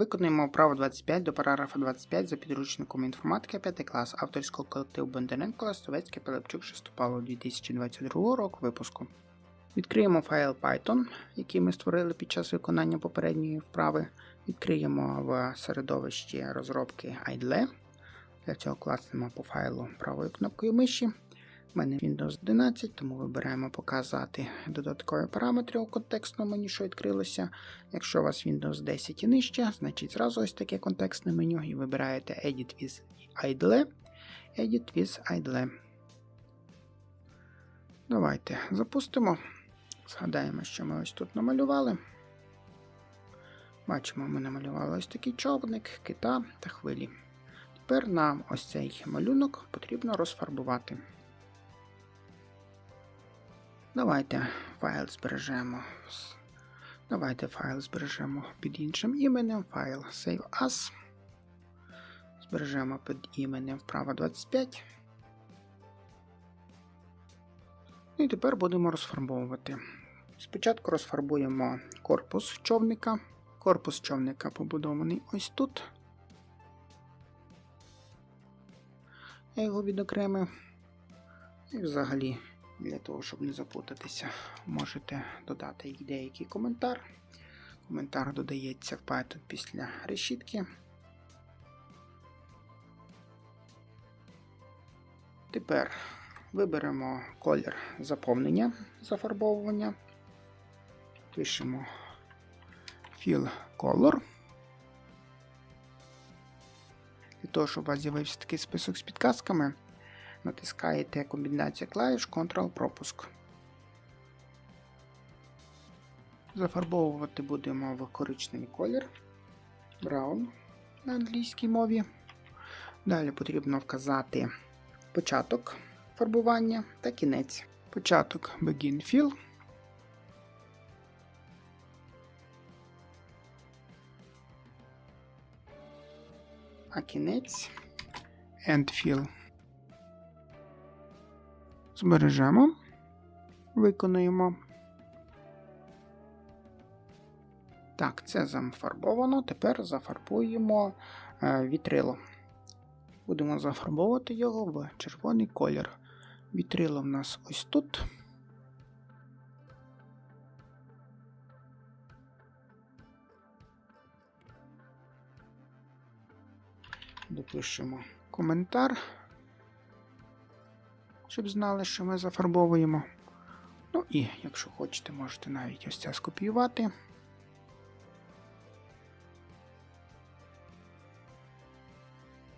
Виконуємо вправо 25 до параграфа 25 за підручником інформатики 5 клас авторського колективу Бондаренко Ластовецький Пилипчук Шестопало 2022 року випуску. Відкриємо файл Python, який ми створили під час виконання попередньої вправи. Відкриємо в середовищі розробки IDLE. Для цього класнемо по файлу правою кнопкою миші. У мене Windows 11, тому вибираємо показати додаткові параметри у контекстному меню, що відкрилося. Якщо у вас Windows 10 і нижче, значить зразу ось таке контекстне меню і вибираєте Edit with IDLE. Edit with IDLE. Давайте запустимо. Згадаємо, що ми ось тут намалювали. Бачимо, ми намалювали ось такий човник, кита та хвилі. Тепер нам ось цей малюнок потрібно розфарбувати. Давайте файл збережемо. Давайте файл збережемо під іншим іменем. Файл Save As. Збережемо під іменем вправо 25. І тепер будемо розфарбовувати. Спочатку розфарбуємо корпус човника. Корпус човника побудований ось тут. Я його відокремив. І взагалі, для того, щоб не запутатися, можете додати деякий коментар. Коментар додається в Python після решітки. Тепер виберемо колір заповнення зафарбовування. Пишемо Fill Color. Для того, щоб у вас з'явився такий список з підказками, натискаєте комбінація клавіш Ctrl-пропуск. Зафарбовувати будемо в коричневий колір Brown на англійській мові. Далі потрібно вказати початок фарбування та кінець. Початок Begin Fill. А кінець End Fill. Збережемо, виконуємо. Так, це зафарбовано. Тепер зафарбуємо е, вітрило. Будемо зафарбовувати його в червоний колір. Вітрило в нас ось тут. Допишемо коментар, щоб знали, що ми зафарбовуємо. Ну і, якщо хочете, можете навіть ось це скопіювати.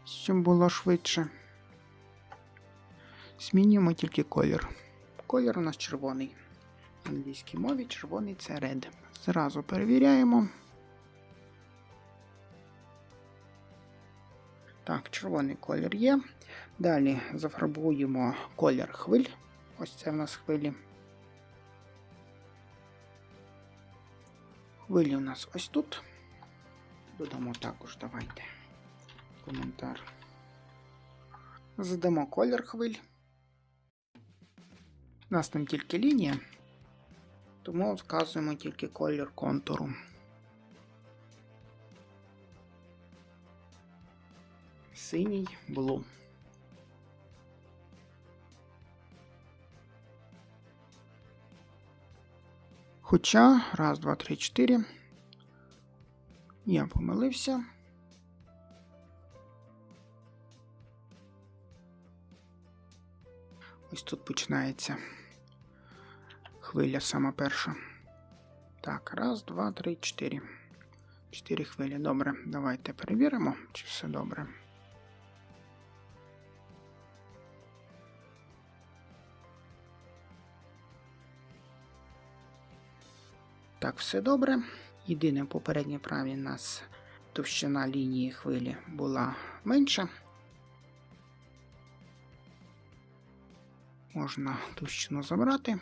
Щоб було швидше. Змінюємо тільки колір. Колір у нас червоний. В англійській мові червоний це red. Зразу перевіряємо. Так, червоний колір є. Далі зафарбуємо колір хвиль. Ось це в нас хвилі. Хвилі у нас ось тут. Додамо також, давайте коментар. Задамо колір хвиль. У нас там тільки лінія, тому вказуємо тільки колір контуру. Синій блу. Хоча, раз, два, три, чотири. Я помилився. Ось тут починається хвиля сама перша. Так, раз, два, три, чотири. Чотири хвилі. Добре. Давайте перевіримо, чи все добре. Так, все добре. Єдине в попередній праві нас товщина лінії хвилі була менша. Можна товщину забрати.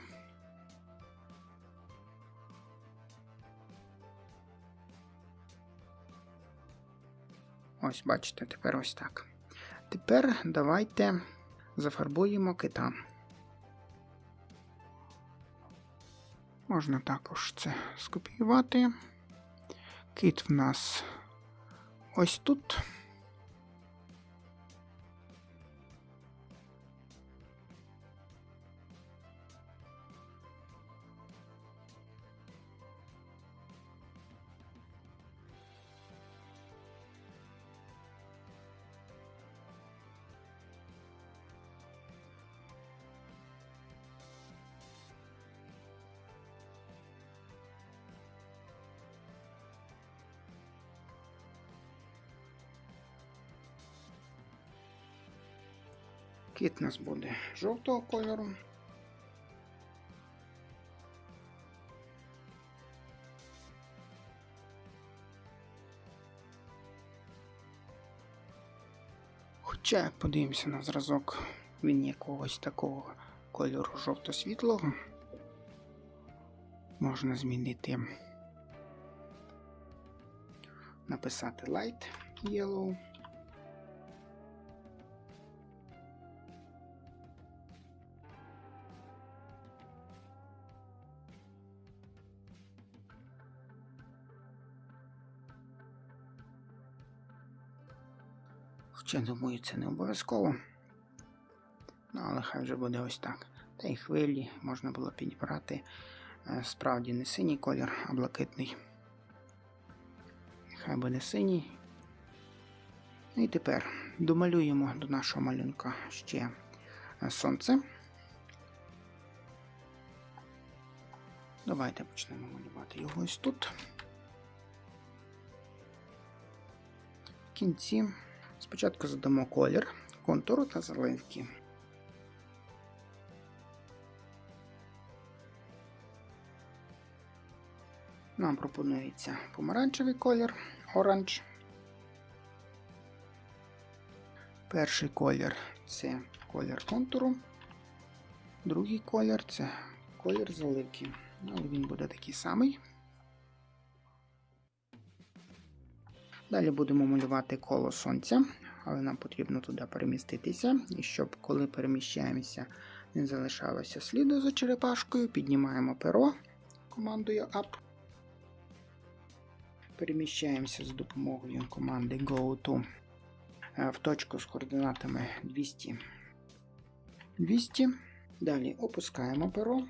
Ось, бачите, тепер ось так. Тепер давайте зафарбуємо кита. Можна також це скопіювати. Кит в нас ось тут. Кіт у нас буде жовтого кольору. Хоча, подивимося на зразок, він якогось такого кольору жовто-світлого. Можна змінити, написати Light Yellow. Хоча, думаю, це не обов'язково. Ну, але хай вже буде ось так. Та й хвилі можна було підібрати. Е, Справді не синій колір, а блакитний. Хай буде синій. Ну І тепер домалюємо до нашого малюнка ще е, сонце. Давайте почнемо малювати його ось тут. В кінці спочатку задамо колір, контуру та заливки. Нам пропонується помаранчевий колір, оранж. Перший колір це колір контуру, другий колір це колір заливки. Але він буде такий самий. Далі будемо малювати коло сонця, але нам потрібно туди переміститися. І щоб коли переміщаємося, не залишалося сліду за черепашкою, піднімаємо перо командою Up. Переміщаємося з допомогою команди Go to е, в точку з координатами 200. 200. Далі опускаємо перо,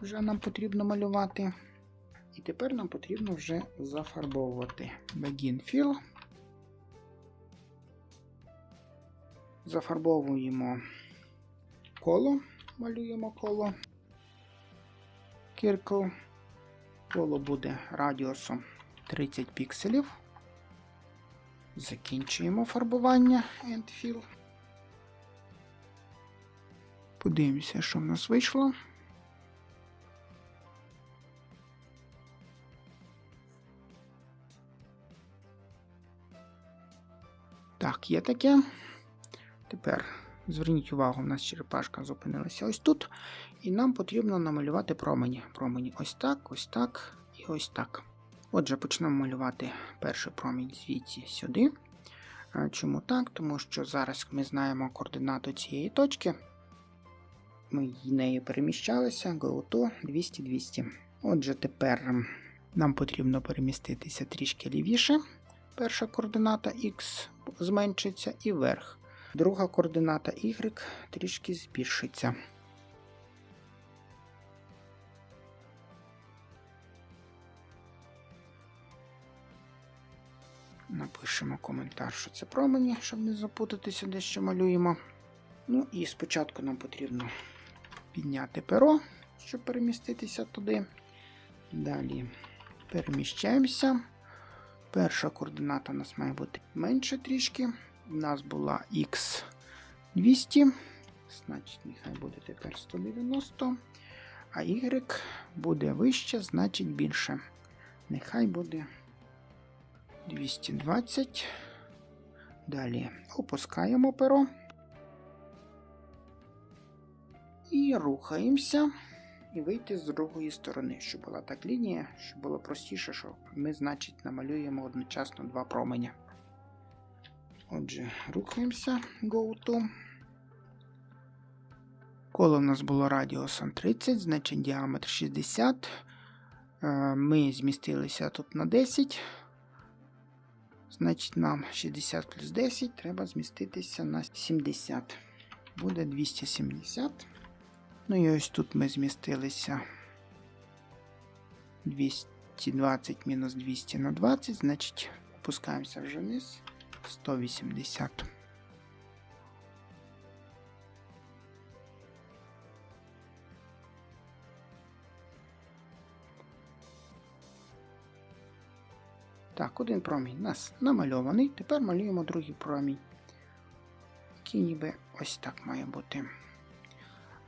вже нам потрібно малювати. І тепер нам потрібно вже зафарбовувати Begin Fill. Зафарбовуємо коло, малюємо коло. Circle. Коло буде радіусом 30 пікселів. Закінчуємо фарбування End Fill. Подивимося, що в нас вийшло. Так, є таке. Тепер зверніть увагу, у нас черепашка зупинилася ось тут. І нам потрібно намалювати промені. Промені ось так, ось так і ось так. Отже, почнемо малювати перший промінь звідси сюди. Чому так? Тому що зараз ми знаємо координату цієї точки. Ми нею переміщалися, go 200-200. Отже, тепер нам потрібно переміститися трішки лівіше. Перша координата X зменшиться і вверх. Друга координата Y трішки збільшиться. Напишемо коментар, що це промені, щоб не запутатися, де що малюємо. Ну і спочатку нам потрібно підняти перо, щоб переміститися туди. Далі переміщаємося. Перша координата у нас має бути менше трішки. У нас була X200, значить, нехай буде тепер 190. А Y буде вище, значить більше. Нехай буде 220. Далі опускаємо перо. І рухаємося. І вийти з другої сторони, щоб була так лінія, щоб було простіше, що ми, значить, намалюємо одночасно два променя. Отже, рухаємося Go to. Коло у нас було радіусом 30, значить діаметр 60. Е, Ми змістилися тут на 10. Значить, нам 60 плюс 10 треба зміститися на 70. Буде 270. Ну і ось тут ми змістилися 220 мінус 200 на 20, значить, опускаємося вже вниз 180. Так, один промінь у нас намальований. Тепер малюємо другий промінь. Який ніби ось так має бути.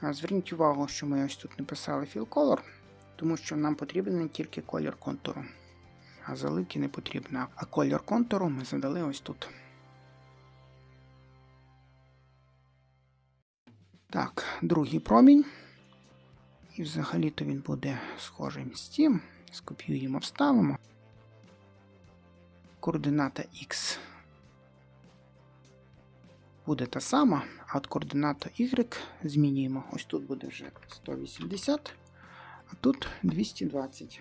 Зверніть увагу, що ми ось тут не писали fill color, тому що нам потрібен не тільки колір контуру, а заливки не потрібно. А колір контуру ми задали ось тут. Так, другий промінь. І взагалі-то він буде схожим з тим. Скопіюємо, вставимо. Координата X буде та сама, а от координату Y змінюємо. Ось тут буде вже 180, а тут 220.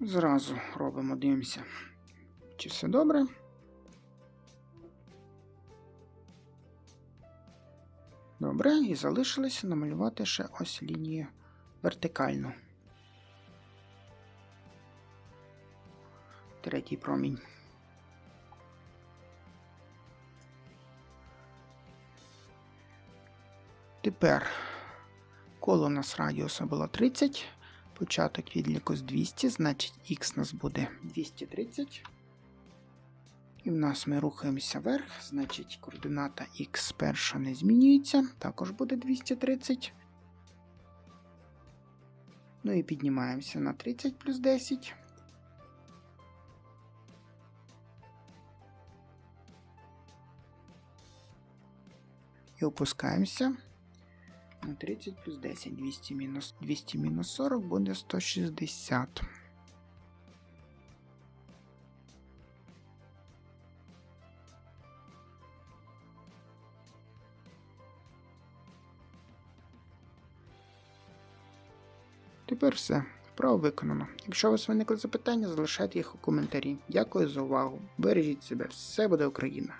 Зразу робимо, дивимося, чи все добре. Добре, і залишилося намалювати ще ось лінію вертикальну. Третій промінь. Тепер коло у нас радіуса було 30, початок відліку з 200, значить х нас буде 230. І в нас ми рухаємося вверх, значить координата х перша не змінюється, також буде 230. Ну і піднімаємося на 30 плюс 10. І опускаємося на 30 плюс 10. 200 мінус 200 мінус 40 буде 160. Тепер все. Вправо виконано. Якщо у вас виникли запитання, залишайте їх у коментарі. Дякую за увагу. Бережіть себе, все буде Україна!